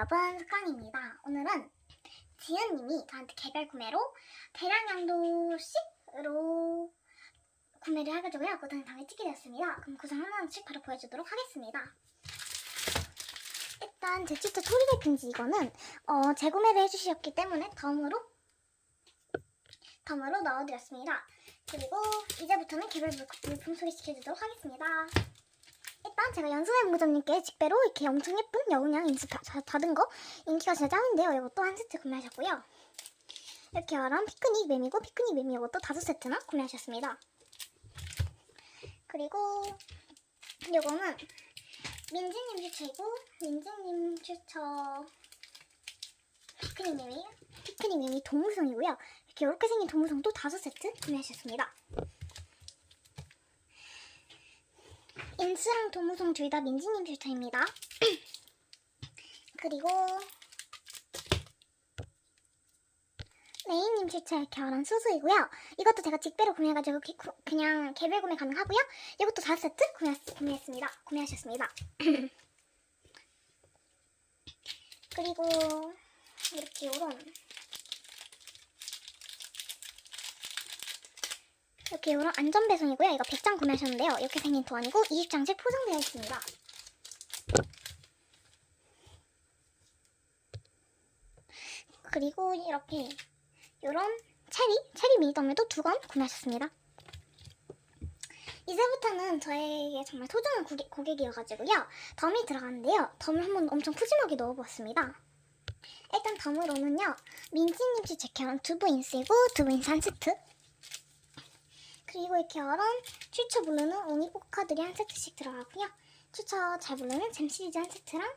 여러분, 습관입니다. 오늘은 지은님이 저한테 개별 구매로 대량 양도씩으로 구매를 해가지고요. 그 영상을 찍게 되었습니다. 그럼 구성 하나씩 바로 보여주도록 하겠습니다. 일단 제 진짜 초리대 편지 이거는 어, 재구매를 해주셨기 때문에 덤으로 덤으로 넣어드렸습니다. 그리고 이제부터는 개별 물- 물품 소개시켜주도록 하겠습니다. 일단 제가 연수의 무전님께 직배로 이렇게 엄청 예쁜 여운양 자- 받은 거 인기가 진짜 짱인데요. 이것도 한 세트 구매하셨고요. 이렇게 말한 피크닉 뱀이고 피크닉 뱀이 이것도 다섯 세트나 구매하셨습니다. 그리고 이거는 민지님 추천이고 민지님 추천 피크닉 뱀이 피크닉 뱀이 도무성이고요. 이렇게 이렇게 생긴 도무성도 다섯 세트 구매하셨습니다. 인스랑 도무송 둘 다 민지님 필터입니다. 그리고 레이님 필터 결혼 수수이고요. 이것도 제가 직배로 구매해가지고 기- 구- 그냥 개별 구매 가능하고요. 이것도 4세트 구매, 구매했습니다. 구매하셨습니다. 그리고 이렇게 요런 이렇게 이런 안전 배송이고요. 이거 100장 구매하셨는데요. 이렇게 생긴 도안이고 20장씩 포장되어 있습니다. 그리고 이렇게 이런 체리, 체리 미니덤에도 두건 구매하셨습니다. 이제부터는 저에게 정말 소중한 고객, 고객 이어가지고요. 덤이 들어가는데요. 덤을 한번 엄청 푸짐하게 넣어보았습니다. 일단 덤으로는요. 민지님 씨 제캐런 두부 인스이고 두부 한 세트 그리고 이렇게 이런 출처 부르는 오니포카들이 한 세트씩 들어가고요. 출처 잘 부르는 잼 시리즈 한 세트랑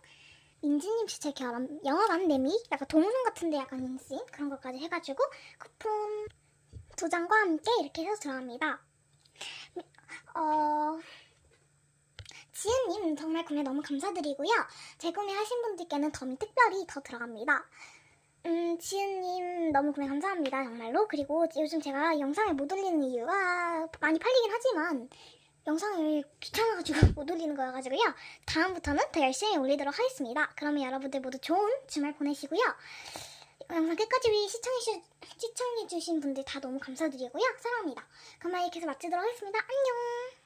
민지님 추체 결혼 영화관 내미 약간 동물원 같은데 약간 인씬 그런 것까지 해가지고 쿠폰 두 장과 함께 이렇게 해서 들어갑니다. 어 지은님 정말 구매 너무 감사드리고요. 재구매하신 분들께는 덤이 특별히 더 들어갑니다. 음, 지은님 너무 구매 감사합니다, 정말로. 그리고 요즘 제가 영상을 못 올리는 이유가 많이 팔리긴 하지만 영상을 귀찮아가지고 못 올리는 거여가지고요. 다음부터는 더 열심히 올리도록 하겠습니다. 그러면 여러분들 모두 좋은 주말 보내시고요. 영상 끝까지 시청해주, 시청해주신 분들 다 너무 감사드리고요. 사랑합니다. 그럼 이렇게 해서 마치도록 하겠습니다. 안녕!